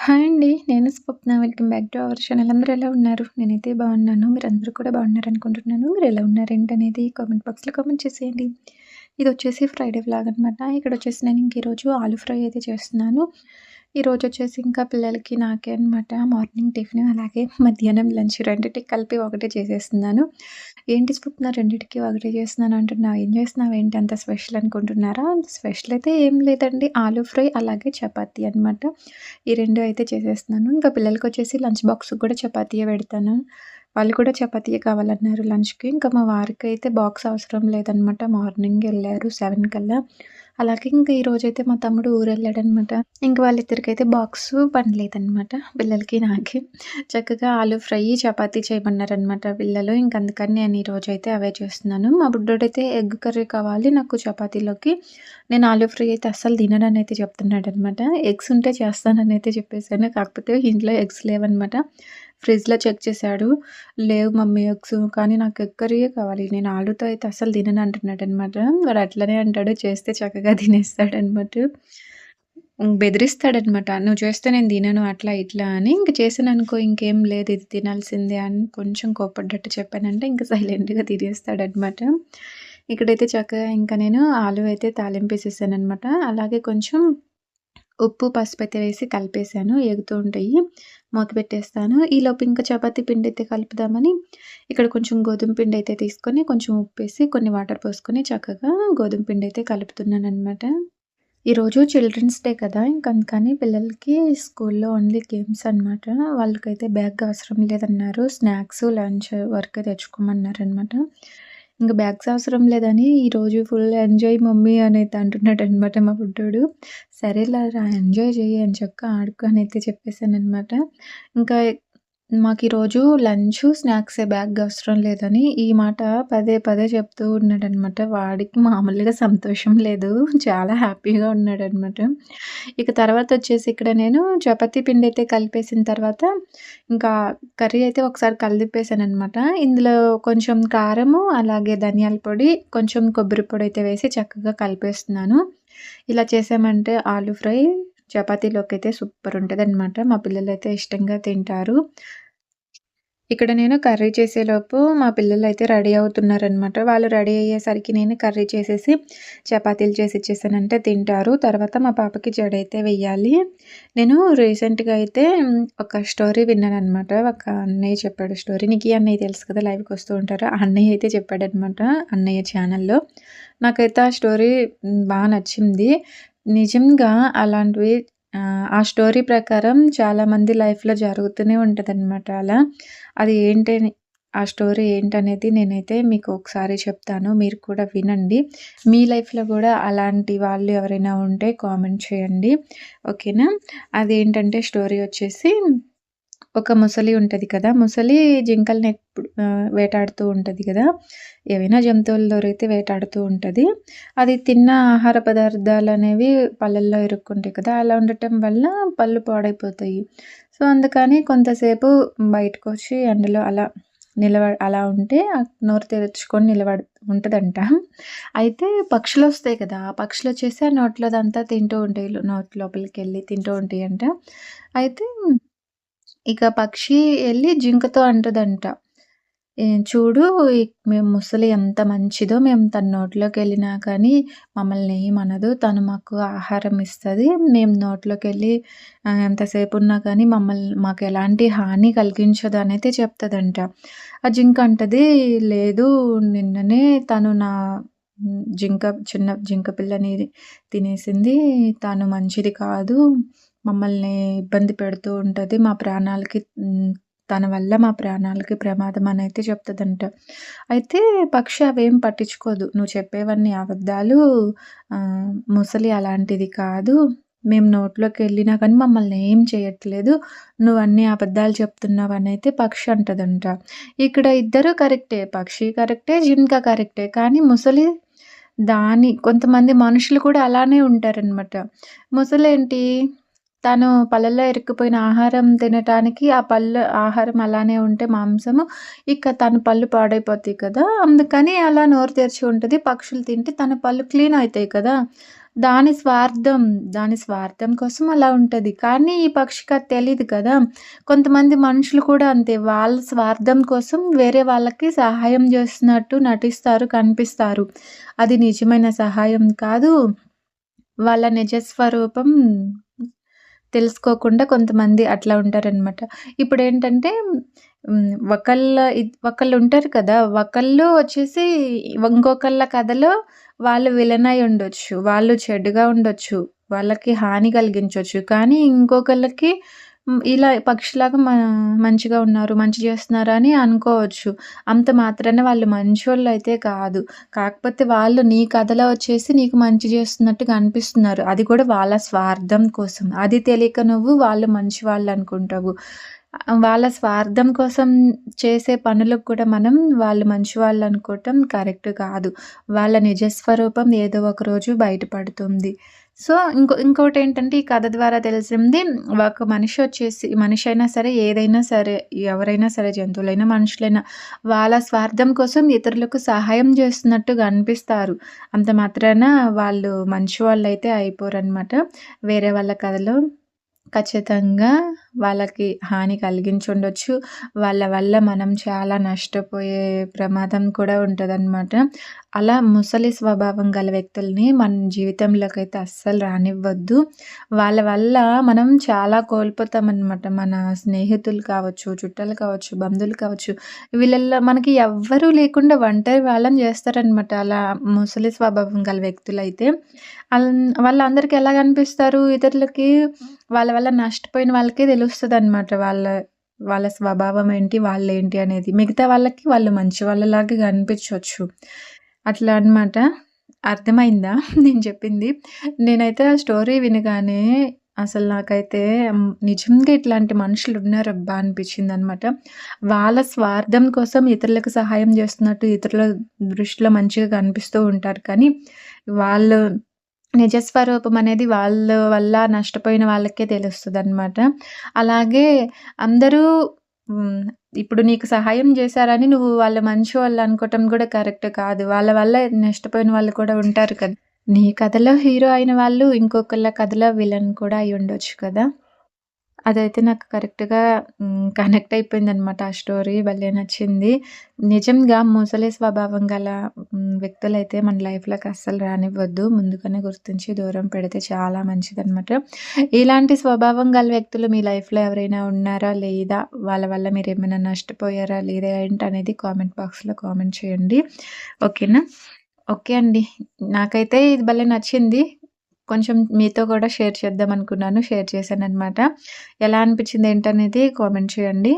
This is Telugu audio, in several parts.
హాయ్ అండి. నేను Swapna. Welcome back to our channel. అందరూ ఎలా ఉన్నారు? నేనైతే బాగున్నాను. మీరు అందరూ కూడా బాగున్నారనుకుంటున్నాను. మీరెలా ఉన్నారేంటనేది కామెంట్ బాక్స్‌లో కామెంట్ చేసేయండి. ఇది వచ్చేసి ఫ్రైడే వ్లాగ్ అనమాట. ఇక్కడొచ్చేసి నేను ఇంక ఈరోజు ఆలు ఫ్రై అయితే చేస్తున్నాను. ఈరోజు వచ్చేసి ఇంకా పిల్లలకి నాకే అనమాట మార్నింగ్ టిఫిన్ అలాగే మధ్యాహ్నం లంచ్ రెండిటికి కలిపి ఒకటే చేసేస్తున్నాను. ఏంటి స్వప్న రెండింటికి ఒకటే చేస్తున్నాను అంటున్నావు. ఏం చేస్తున్నావు ఏంటి అంత స్పెషల్ అనుకుంటున్నారా? స్పెషల్ అయితే ఏం లేదండి. ఆలు ఫ్రై అలాగే చపాతీ అనమాట. ఈ రెండు అయితే చేసేస్తున్నాను. ఇంకా పిల్లలకి వచ్చేసి లంచ్ బాక్స్‌కి కూడా చపాతీయే పెడతాను. వాళ్ళు కూడా చపాతీయే కావాలన్నారు లంచ్‌కి. ఇంకా మా వారికైతే బాక్స్ అవసరం లేదనమాట. మార్నింగ్ వెళ్ళారు సెవెన్ కల్లా. అలాగే ఇంకా ఈరోజైతే మా తమ్ముడు ఊరు వెళ్ళాడనమాట ఇంకా వాళ్ళిద్దరికైతే పని పనిలేదనమాట. పిల్లలకి, నాకి. చక్కగా ఆలు ఫ్రై, చపాతీ చేయమన్నారనమాట పిల్లలు. ఇంక అందుకని నేను ఈరోజైతే అవే చేస్తున్నాను. మా బుడ్డోడైతే ఎగ్ కర్రీ కావాలి నాకు చపాతీలోకి. నేను ఆలు ఫ్రై అయితే అస్సలు తినడని అయితే చెప్తున్నాడనమాట. ఎగ్స్ ఉంటే చేస్తానని అయితే చెప్పేసాను. కాకపోతే ఇంట్లో ఎగ్స్ లేవనమాట. ఫ్రిడ్జ్‌లో చెక్ చేశాడు. లేవు మమ్మీ ఎగ్స్ కానీ నాకు ఎక్కరియే కావాలి. నేను ఆలుతో అయితే అసలు తినను అంటున్నాడనమాట. వాడు అట్లనే అంటాడు. చేస్తే చక్కగా తినేస్తాడనమాట. అనమాట బెదిరిస్తాడనమాట. నువ్వు చేస్తే నేను తినను అట్లా ఇట్లా అని. ఇంక చేశాననుకో ఇంకేం లేదు ఇది తినాల్సిందే అని కొంచెం కోపడ్డట్టు చెప్పానంటే ఇంక సైలెంట్‌గా తినేస్తాడనమాట. ఇక్కడైతే చక్కగా ఇంకా నేను ఆలు అయితే తాలింపేసేసాననమాట. అలాగే కొంచెం ఉప్పు, పసుపయితే వేసి కలిపేసాను. ఎగుతూ ఉంటాయి. మూత పెట్టేస్తాను. ఈలోపు ఇంకా చపాతీ పిండయితే కలుపుదామని ఇక్కడ కొంచెం గోధుమ పిండి అయితే తీసుకొని కొంచెం ఉప్పేసి కొన్ని వాటర్ పోసుకొని చక్కగా గోధుమ పిండి అయితే కలుపుతున్నాను అనమాట ఈరోజు చిల్డ్రన్స్ డే కదా! ఇంక అందుకని పిల్లలకి స్కూల్లో ఓన్లీ గేమ్స్ అనమాట. వాళ్ళకైతే బ్యాగ్ అవసరం లేదన్నారు. స్నాక్స్, లంచ్ వరకే తెచ్చుకోమన్నారనమాట. ఇంకా బ్యాగ్స్ అవసరం లేదని ఈరోజు ఫుల్ ఎంజాయ్ మమ్మీ అనైతే అంటున్నాడనమాట మా బుడ్డోడు. సరేలేరా ఎంజాయ్ చేయి అని ఎంచక్కా ఆడుకో చెప్పేశాను అనమాట ఇంకా మాకు ఈరోజు లంచ్ స్నాక్సే బ్యాగ్ అవసరం లేదని ఈ మాట పదే పదే చెప్తూ ఉన్నాడనమాట. వాడికి మామూలుగా సంతోషం లేదు. చాలా హ్యాపీగా ఉన్నాడనమాట. ఇక తర్వాత వచ్చేసి ఇక్కడ నేను చపాతీ పిండి అయితే కలిపేసిన తర్వాత ఇంకా కర్రీ అయితే ఒకసారి కలిపేసాననమాట. ఇందులో కొంచెం కారము, అలాగే ధనియాల పొడి, కొంచెం కొబ్బరి పొడి అయితే వేసి చక్కగా కలిపేస్తున్నాను. ఇలా చేసామంటే ఆలు ఫ్రై చపాతీలోకి అయితే సూపర్ ఉంటదనమాట. మా పిల్లలైతే ఇష్టంగా తింటారు. ఇక్కడ నేను కర్రీ చేసేలోపు మా పిల్లలు అయితే రెడీ అవుతున్నారనమాట. వాళ్ళు రెడీ అయ్యేసరికి నేను కర్రీ చేసేసి చపాతీలు చేసి ఇచ్చేసానంటే తింటారు. తర్వాత మా పాపకి జడైతే వెయ్యాలి. నేను రీసెంట్‌గా అయితే ఒక స్టోరీ విన్నాననమాట. ఒక అన్నయ్య చెప్పాడు స్టోరీ. నీకు ఈ అన్నయ్య తెలుసు కదా! లైవ్‌కి వస్తూ ఉంటారు. ఆ అన్నయ్య అయితే చెప్పాడనమాట. అన్నయ్య ఛానల్‌లో. నాకైతే ఆ స్టోరీ బాగా నచ్చింది. నిజంగా అలాంటివి ఆ స్టోరీ ప్రకారం చాలామంది లైఫ్‌లో జరుగుతూనే ఉంటదనమాట అలా. అది ఏంటి ఆ స్టోరీ ఏంటనేది నేనైతే మీకు ఒకసారి చెప్తాను. మీరు కూడా వినండి. మీ లైఫ్‌లో కూడా అలాంటి వాళ్ళు ఎవరైనా ఉంటే కామెంట్ చేయండి. ఓకేనా? అదేంటంటే స్టోరీ వచ్చేసి ఒక మొసలి ఉంటుంది కదా! మొసలి జింకల్ని ఎప్పుడు వేటాడుతూ ఉంటుంది కదా ఏవైనా జంతువులు దొరికితే వేటాడుతూ ఉంటుంది అది తిన్న ఆహార పదార్థాలు అనేవి పళ్ళల్లో ఇరుక్కుంటాయి కదా! అలా ఉండటం వల్ల పళ్ళు పాడైపోతాయి. సో, అందుకని కొంతసేపు బయటకొచ్చి ఎండలో అలా నిలవ అలా ఉంటే నోరు తెరుచుకొని నిలబడి ఉంటుందంట అయితే పక్షులు వస్తాయి కదా! ఆ పక్షులొచ్చేసి ఆ నోట్లోదంతా తింటూ ఉంటాయి. నోట్ లోపలికి వెళ్ళి తింటూ ఉంటాయి అంట అయితే ఇక పక్షి వెళ్ళి జింకతో అంటదంట. చూడు మేము ముసలి ఎంత మంచిదో మేము తన నోట్లోకి వెళ్ళినా కానీ మమ్మల్ని ఏమనదు. తను మాకు ఆహారం ఇస్తుంది మేము నోట్లోకి వెళ్ళి ఎంతసేపు ఉన్నా కానీ మమ్మల్ని మాకు ఎలాంటి హాని కలిగించదు" అనైతే చెప్తుందంట ఆ జింక అంటది, "లేదు నిన్ననే తను నా జింక చిన్న జింక పిల్లని తినేసింది. తను మంచిది కాదు. మమ్మల్ని ఇబ్బంది పెడుతూ ఉంటుంది మా ప్రాణాలకి తన వల్ల మా ప్రాణాలకి ప్రమాదం" అని అయితే చెప్తదంట. అయితే పక్షి అవేం పట్టించుకోదు. "నువ్వు చెప్పేవన్నీ అబద్ధాలు. ముసలి అలాంటిది కాదు. మేము నోట్లోకి వెళ్ళినా కానీ మమ్మల్ని ఏం చేయట్లేదు. నువ్వన్నీ అబద్ధాలు చెప్తున్నావు" అయితే పక్షి అంటదంట. ఇక్కడ ఇద్దరు కరెక్టే. పక్షి కరెక్టే, జింక కరెక్టే. కానీ ముసలి దాని కొంతమంది మనుషులు కూడా అలానే ఉంటారనమాట. ముసలేంటి తను పళ్ళల్లో ఇరుక్కుపోయిన ఆహారం తినటానికి ఆ పళ్ళు ఆహారం అలానే ఉంటే మాంసము, ఇక తన పళ్ళు పాడైపోతాయి కదా! అందుకని అలా నోరు తెరిచి ఉంటుంది పక్షులు తింటే తన పళ్ళు క్లీన్ అవుతాయి కదా! దాని స్వార్థం, దాని స్వార్థం కోసం అలా ఉంటుంది కానీ ఈ పక్షికి అది తెలియదు కదా! కొంతమంది మనుషులు కూడా అంతే. వాళ్ళ స్వార్థం కోసం వేరే వాళ్ళకి సహాయం చేస్తున్నట్టు నటిస్తారు, కనిపిస్తారు. అది నిజమైన సహాయం కాదు. వాళ్ళ నిజ స్వరూపం తెలుసుకోకుండా కొంతమంది అట్లా ఉంటారనమాట. ఇప్పుడేంటంటే ఏంటంటే ఒకళ్ళ ఒకళ్ళు ఉంటారు కదా! ఒకళ్ళు వచ్చేసి ఇంకొకళ్ళ కథలో వాళ్ళు విలన్ అయి ఉండొచ్చు. వాళ్ళు చెడుగా ఉండొచ్చు. వాళ్ళకి హాని కలిగించవచ్చు కానీ ఇంకొకళ్ళకి ఇలా పక్షిలాగా మ మంచిగా ఉన్నారు, మంచి చేస్తున్నారు అని అనుకోవచ్చు. అంత మాత్రాన వాళ్ళు మంచోళ్ళైతే కాదు. కాకపోతే వాళ్ళు నీ కథలో వచ్చేసి నీకు మంచి చేస్తున్నట్టుగా అనిపిస్తున్నారు. అది కూడా వాళ్ళ స్వార్థం కోసం. అది తెలియక నువ్వు వాళ్ళు మంచివాళ్ళు అనుకుంటావు. వాళ్ళ స్వార్థం కోసం చేసే పనులకు కూడా మనం వాళ్ళు మంచి వాళ్ళు అనుకోవటం కరెక్ట్ కాదు. వాళ్ళ నిజ స్వరూపం ఏదో ఒక రోజు బయటపడుతుంది. సో, ఇంకో ఇంకోటి ఏంటంటే ఈ కథ ద్వారా తెలిసింది ఒక మనిషి వచ్చేసి మనిషి అయినా సరే, ఏదైనా సరే, ఎవరైనా సరే, జంతువులైనా, మనుషులైనా వాళ్ళ స్వార్థం కోసం ఇతరులకు సహాయం చేస్తున్నట్టుగా అనిపిస్తారు. అంత మాత్రాన వాళ్ళు మంచివాళ్ళైతే అయిపోరనమాట. వేరే వాళ్ళ కథలో ఖచ్చితంగా వాళ్ళకి హాని కలిగించుండొచ్చు. వాళ్ళ వల్ల మనం చాలా నష్టపోయే ప్రమాదం కూడా ఉంటుందన్నమాట అలా ముసలి స్వభావం గల వ్యక్తుల్ని మన జీవితంలోకి అయితే అస్సలు రానివ్వద్దు. వాళ్ళ వల్ల మనం చాలా కోల్పోతామనమాట. మన స్నేహితులు కావచ్చు, చుట్టాలు కావచ్చు, బంధువులు కావచ్చు, వీళ్ళల్లో మనకి ఎవ్వరూ లేకుండా ఒంటరి వాళ్ళని చేస్తారనమాట. అలా ముసలి స్వభావం గల వ్యక్తులైతే. వాళ్ళందరికీ ఎలా కనిపిస్తారు? ఇతరులకి వాళ్ళ వల్ల నష్టపోయిన వాళ్ళకి తెలుస్తుంది అనమాట వాళ్ళ వాళ్ళ స్వభావం ఏంటి? వాళ్ళేంటి అనేది. మిగతా వాళ్ళకి వాళ్ళు మంచి వాళ్ళలాగా కనిపించవచ్చు అట్లా అనమాట. అర్థమైందా నేను చెప్పింది? నేనైతే ఆ స్టోరీ వినగానే అసలు నాకైతే నిజంగా ఇట్లాంటి మనుషులు ఉన్నారబ్బా అనిపించింది అనమాట వాళ్ళ స్వార్థం కోసం ఇతరులకు సహాయం చేస్తున్నట్టు ఇతరుల దృష్టిలో మంచిగా కనిపిస్తూ ఉంటారు. కానీ వాళ్ళు నిజస్వరూపం అనేది వాళ్ళ వల్ల నష్టపోయిన వాళ్ళకే తెలుస్తుంది అనమాట అలాగే అందరూ ఇప్పుడు నీకు సహాయం చేశారని నువ్వు వాళ్ళు అనుకోవటం కూడా కరెక్ట్ కాదు. వాళ్ళ వల్ల నష్టపోయిన వాళ్ళు కూడా ఉంటారు కదా! నీ కథలో హీరో అయిన వాళ్ళు ఇంకొకళ్ళ కథలో విలన్ కూడా అయి ఉండొచ్చు కదా! అదైతే నాకు కరెక్ట్‌గా కనెక్ట్ కనెక్ట్ అయిపోయిందనమాట ఆ స్టోరీ భలే నచ్చింది. నిజంగా ముసలి స్వభావం గల వ్యక్తులైతే మన లైఫ్‌లోకి అస్సలు రానివ్వద్దు. ముందుగానే గుర్తించి దూరం పెడితే చాలా మంచిదనమాట. ఇలాంటి స్వభావం గల వ్యక్తులు మీ లైఫ్‌లో ఎవరైనా ఉన్నారా? లేదా? వాళ్ళ వల్ల మీరు ఏమైనా నష్టపోయారా? లేదా? ఏంటి అనేది కామెంట్ బాక్స్‌లో కామెంట్ చేయండి. ఓకేనా? ఓకే అండి. నాకైతే ఇది భలే నచ్చింది. కొంచెం మీతో కూడా షేర్ చేద్దాం అనుకున్నాను. షేర్ చేశాననమాట. ఎలా అనిపించింది ఏంటనేది కామెంట్ చేయండి.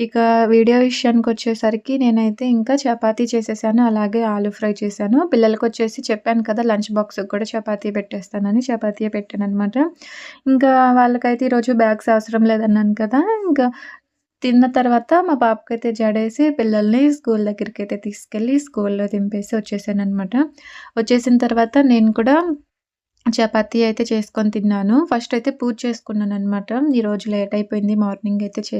ఇక వీడియో విషయానికి వచ్చేసరికి నేనైతే ఇంకా చపాతీ చేసేసాను. అలాగే ఆలు ఫ్రై చేశాను. పిల్లలకొచ్చేసి చెప్పాను కదా! లంచ్ బాక్స్‌కి కూడా చపాతీ పెట్టేస్తానని చపాతీయ పెట్టాను అనమాట ఇంకా వాళ్ళకైతే ఈరోజు బ్యాగ్స్ అవసరం లేదన్నాను కదా! ఇంకా తిన్న తర్వాత మా పాపకైతే జడేసి పిల్లల్ని స్కూల్ దగ్గరికి అయితే తీసుకెళ్ళి స్కూల్‌లో దింపేసి వచ్చేసాను అనమాట వచ్చేసిన తర్వాత నేను కూడా చపాతీ అయితే చేసుకొని తిన్నాను. ఫస్ట్ అయితే పూజ చేసుకున్నాను అనమాట ఈరోజు లేట్ అయిపోయింది. మార్నింగ్ అయితే చే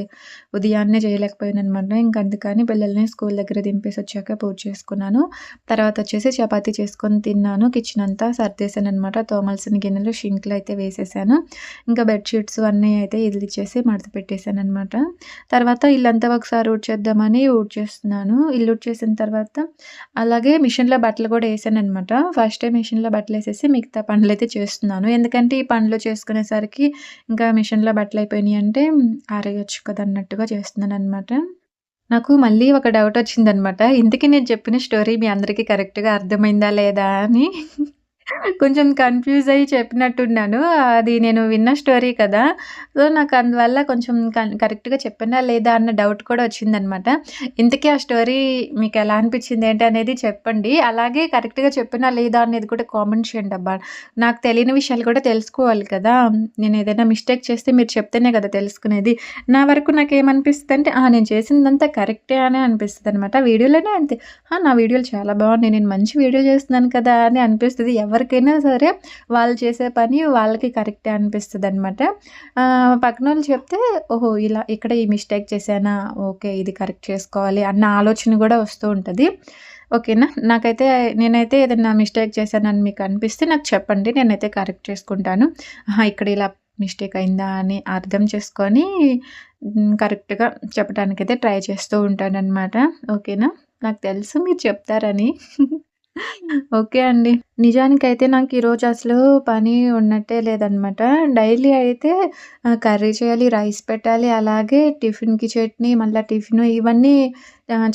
ఉదయాన్నే చేయలేకపోయాననమాట. ఇంక అందుకని పిల్లల్ని స్కూల్ దగ్గర దింపేసి వచ్చాక పూజ చేసుకున్నాను. తర్వాత వచ్చేసి చపాతీ చేసుకొని తిన్నాను. కిచెన్ అంతా సర్దేశాననమాట. తోమల్సిన గిన్నెలు షింక్లు అయితే వేసేసాను. ఇంకా బెడ్షీట్స్ అన్నీ అయితే ఇదిలిచ్చేసి మడత పెట్టేసాననమాట. తర్వాత ఇల్లంతా ఒకసారి ఊడ్చేద్దామని ఊడ్చేస్తున్నాను. ఇల్లు ఊడ్చేసిన తర్వాత అలాగే మిషన్‌లో బట్టలు కూడా వేసాను అనమాట ఫస్టే మిషన్‌లో బట్టలేసేసి మిగతా పండ్లు అయితే చేస్తున్నాను. ఎందుకంటే ఈ పనులు చేసుకునేసరికి ఇంకా మిషన్‌లో బట్టలు అయిపోయినాయి అంటే ఆరేయొచ్చు కదా! అన్నట్టుగా చేస్తున్నాననమాట. నాకు మళ్ళీ ఒక డౌట్ వచ్చిందనమాట. ఇంతకీ నేను చెప్పిన స్టోరీ మీ అందరికీ కరెక్ట్‌గా అర్థమైందా? లేదా? అని కొంచెం కన్‌ఫ్యూజ్ అయ్యి చెప్పినట్టున్నాను. అది నేను విన్న స్టోరీ కదా! సో, నాకు అందువల్ల కొంచెం కరెక్ట్‌గా చెప్పినా లేదా? అన్న డౌట్ కూడా వచ్చిందనమాట. ఇంతకీ ఆ స్టోరీ మీకు ఎలా అనిపించింది? ఏంటి అనేది చెప్పండి. అలాగే కరెక్ట్‌గా చెప్పినా లేదా? అనేది కూడా కామెంట్ చేయండి అబ్బా! నాకు తెలియని విషయాలు కూడా తెలుసుకోవాలి కదా! నేను ఏదైనా మిస్టేక్ చేస్తే మీరు చెప్తేనే కదా తెలుసుకునేది. నా వరకు నాకు ఏమనిపిస్తుంది ఆ! నేను చేసిందంతా కరెక్టే అనే అనమాట వీడియోలోనే అంతే. నా వీడియోలు చాలా బాగున్నాయి. నేను మంచి వీడియో చేస్తున్నాను కదా! అని అనిపిస్తది. ఎవరికైనా సరే వాళ్ళు చేసే పని వాళ్ళకి కరెక్టే అనమాట పక్కన వాళ్ళు చెప్తే ఓహో! ఇలా ఇక్కడ ఈ మిస్టేక్ చేశానా? ఓకే. ఇది కరెక్ట్ చేసుకోవాలి అన్న ఆలోచన కూడా వస్తూ ఉంటుంది ఓకేనా నాకైతే నేనైతే ఏదైనా మిస్టేక్ చేశానని మీకు అనిపిస్తే నాకు చెప్పండి నేనైతే కరెక్ట్ చేసుకుంటాను ఇక్కడ ఇలా మిస్టేక్ అయిందా అని అర్థం చేసుకొని కరెక్ట్గా చెప్పడానికైతే ట్రై చేస్తూ ఉంటానన్నమాట ఓకేనా నాకు తెలుసు మీరు చెప్తారని ఓకే అండి. నిజానికైతే నాకు ఈరోజు అసలు పని ఉన్నట్టే లేదనమాట. డైలీ అయితే కర్రీ చేయాలి, రైస్ పెట్టాలి, అలాగే టిఫిన్‌కి చట్నీ, మళ్ళీ టిఫిన్ ఇవన్నీ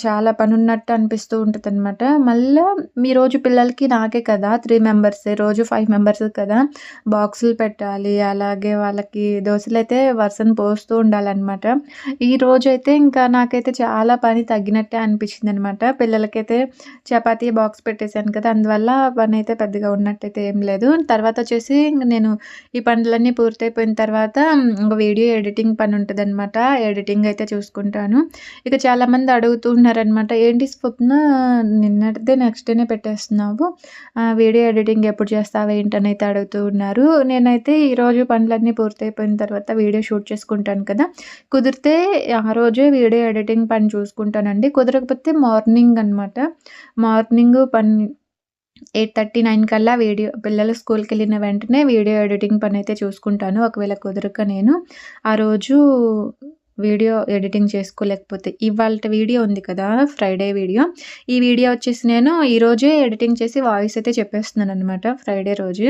చాలా పని ఉన్నట్టు అనిపిస్తూ ఉంటుందన్నమాట మళ్ళీ మీ రోజు పిల్లలకి నాకే కదా! త్రీ మెంబర్సే రోజు ఫైవ్ మెంబర్స్ కదా! బాక్సులు పెట్టాలి. అలాగే వాళ్ళకి దోశలు అయితే వరుసను పోస్తూ ఉండాలన్నమాట ఈ రోజు అయితే ఇంకా నాకైతే చాలా పని తగ్గినట్టే అనిపించిందనమాట. పిల్లలకైతే చపాతీ బాక్స్ పెట్టేశాను కదా! అందువల్ల పని అయితే పెద్దగా ఉన్నట్టయితే ఏం లేదు. తర్వాత వచ్చేసి నేను ఈ పనులన్నీ పూర్తయిపోయిన తర్వాత ఇంక వీడియో ఎడిటింగ్ పని ఉంటదనమాట. ఎడిటింగ్ అయితే చూసుకుంటాను. ఇక చాలామంది అడుగుతూ ఉన్నారనమాట. ఏంటి స్వప్న నిన్నటిదే నెక్స్ట్ డేనే పెట్టేస్తున్నావు. వీడియో ఎడిటింగ్ ఎప్పుడు చేస్తావు ఏంటని అయితే అడుగుతూ ఉన్నారు. నేనైతే ఈరోజు పనులన్నీ పూర్తయిపోయిన తర్వాత వీడియో షూట్ చేసుకుంటాను కదా! కుదిరితే ఆ రోజే వీడియో ఎడిటింగ్ పని చూసుకుంటానండి. కుదరకపోతే మార్నింగ్ అనమాట. మార్నింగ్ పని ఎయిట్ థర్టీ నైన్ కల్లా వీడియో పిల్లలు స్కూల్కి వెళ్ళిన వెంటనే వీడియో ఎడిటింగ్ పని అయితే చూసుకుంటాను. ఒకవేళ కుదరక నేను ఆ రోజు వీడియో ఎడిటింగ్ చేసుకోలేకపోతే ఇవాళ వీడియో ఉంది కదా ఫ్రైడే వీడియో. ఈ వీడియో వచ్చేసి నేను ఈరోజే ఎడిటింగ్ చేసి వాయిస్ అయితే చెప్పేస్తున్నాను అనమాట ఫ్రైడే రోజు.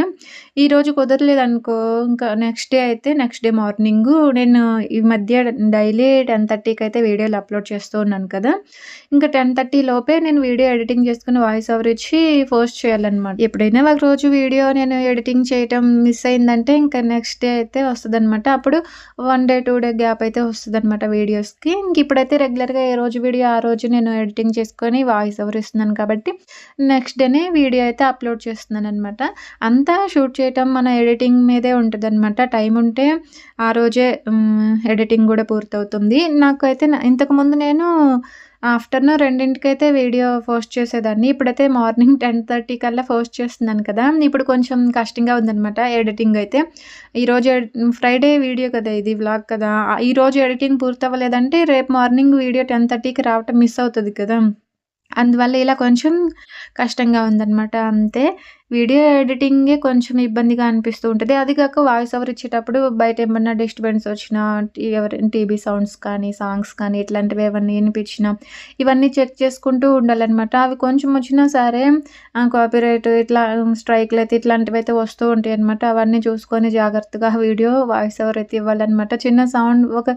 ఈరోజు కుదరలేదనుకో ఇంకా నెక్స్ట్ డే అయితే నెక్స్ట్ డే మార్నింగ్ నేను ఈ మధ్య డైలీ టెన్ థర్టీకి అయితే వీడియోలు అప్లోడ్ చేస్తూ ఉన్నాను కదా. ఇంకా టెన్ థర్టీ లోపే నేను వీడియో ఎడిటింగ్ చేసుకుని వాయిస్ ఓవర్ ఇచ్చి పోస్ట్ చేయాలన్నమాట. ఎప్పుడైనా ఒక రోజు వీడియో నేను ఎడిటింగ్ చేయటం మిస్ అయిందంటే ఇంకా నెక్స్ట్ డే అయితే వస్తుంది అప్పుడు one day two day gap అయితే వస్తుంది అనమాట వీడియోస్కి. ఇంక ఇప్పుడైతే రెగ్యులర్గా ఏ రోజు వీడియో ఆ రోజు నేను ఎడిటింగ్ చేసుకొని వాయిస్ ఓవర్ ఇస్తున్నాను కాబట్టి నెక్స్ట్ డేనే వీడియో అయితే అప్లోడ్ చేస్తున్నాను అనమాట అంతా షూట్ చేయటం మన ఎడిటింగ్ మీదే ఉంటుంది అనమాట టైం ఉంటే ఆ రోజే ఎడిటింగ్ కూడా పూర్తవుతుంది. నాకైతే ఇంతకుముందు నేను ఆఫ్టర్‌నూన్ రెండింటికైతే వీడియో పోస్ట్ చేసేదాన్ని. ఇప్పుడైతే మార్నింగ్ టెన్ థర్టీ కల్లా పోస్ట్ చేస్తున్నాను కదా! ఇప్పుడు కొంచెం కష్టంగా ఉందనమాట ఎడిటింగ్ అయితే. ఈరోజు ఫ్రైడే వీడియో కదా! ఇది వ్లాగ్ కదా! ఈరోజు ఎడిటింగ్ పూర్తవ్వలేదంటే రేపు మార్నింగ్ వీడియో టెన్ థర్టీకి రావటం మిస్ అవుతుంది కదా! అందువల్ల ఇలా కొంచెం కష్టంగా ఉందనమాట అంతే. వీడియో ఎడిటింగే కొంచెం ఇబ్బందిగా అనిపిస్తూ ఉంటుంది అది కాక వాయిస్ ఓవర్ ఇచ్చేటప్పుడు బయట ఏమన్నా డిస్టర్బెన్స్ వచ్చినా ఎవరైనా టీవీ సౌండ్స్ కానీ, సాంగ్స్ కానీ ఇట్లాంటివి ఏమన్నా వినిపించినా ఇవన్నీ చెక్ చేసుకుంటూ ఉండాలన్నమాట అవి కొంచెం వచ్చినా సరే కాపీరైట్ ఇట్లా స్ట్రైక్‌లు అయితే ఇట్లాంటివి అయితే వస్తూ ఉంటాయి అనమాట. అవన్నీ చూసుకొని జాగ్రత్తగా వీడియో వాయిస్ ఓవర్ అయితే ఇవ్వాలనమాట. చిన్న సౌండ్ ఒక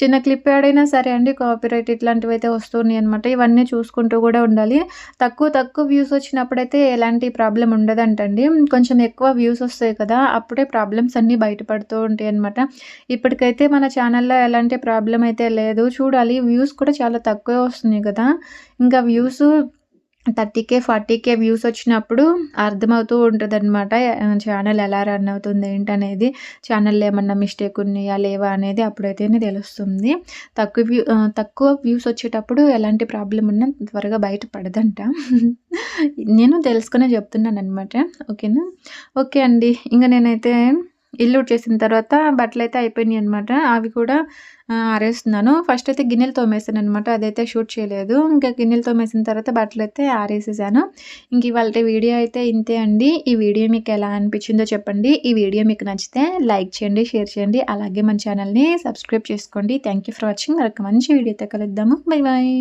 చిన్న క్లిప్ యాడ్ అయినా సరే అండి కాపీరైట్ ఇట్లాంటివి అయితే వస్తున్నాయి అనమాట. ఇవన్నీ చూసుకుంటూ కూడా ఉండాలి. తక్కువ తక్కువ వ్యూస్ వచ్చినప్పుడైతే ఎలాంటి ప్రాబ్లం ఉండదు. ఉండదంటండి. కొంచెం ఎక్కువ వ్యూస్ వస్తాయి కదా అప్పుడే ప్రాబ్లమ్స్ అన్నీ బయటపడుతూ ఉంటాయి అనమాట ఇప్పటికైతే మన ఛానల్లో ఎలాంటి ప్రాబ్లం అయితే లేదు. చూడాలి వ్యూస్ కూడా చాలా తక్కువే వస్తున్నాయి కదా. ఇంకా views thirty K forty K views వచ్చినప్పుడు అర్థమవుతూ ఉంటుందన్నమాట. ఛానల్ ఎలా రన్ అవుతుంది ఏంటనేది ఛానల్లో ఏమన్నా మిస్టేక్ ఉన్నాయా లేవా అనేది అప్పుడైతేనే తెలుస్తుంది. తక్కువ వ్యూ తక్కువ వ్యూస్ వచ్చేటప్పుడు ఎలాంటి ప్రాబ్లం ఉన్నా త్వరగా బయట పడదంట. నేను తెలుసుకునే చెప్తున్నాను అనమాట ఓకేనా? ఓకే అండి. ఇంకా నేనైతే ఇల్లు చేసిన తర్వాత బట్టలు అయితే అయిపోయినాయి అనమాట అవి కూడా ఆరేస్తున్నాను. ఫస్ట్ అయితే గిన్నెలు తోమేసాను అనమాట అదైతే షూట్ చేయలేదు. ఇంకా గిన్నెలు తోమేసిన తర్వాత బట్టలు అయితే ఆరేసేసాను. ఇంక ఇవాళ వీడియో అయితే ఇంతే అండి. ఈ వీడియో మీకు ఎలా అనిపించిందో చెప్పండి. ఈ వీడియో మీకు నచ్చితే లైక్ చేయండి షేర్ చేయండి. అలాగే మన ఛానల్ని సబ్స్క్రైబ్ చేసుకోండి. థ్యాంక్ ఫర్ వాచింగ్ మరొక మంచి వీడియో అయితే కలుద్దాము. Bye bye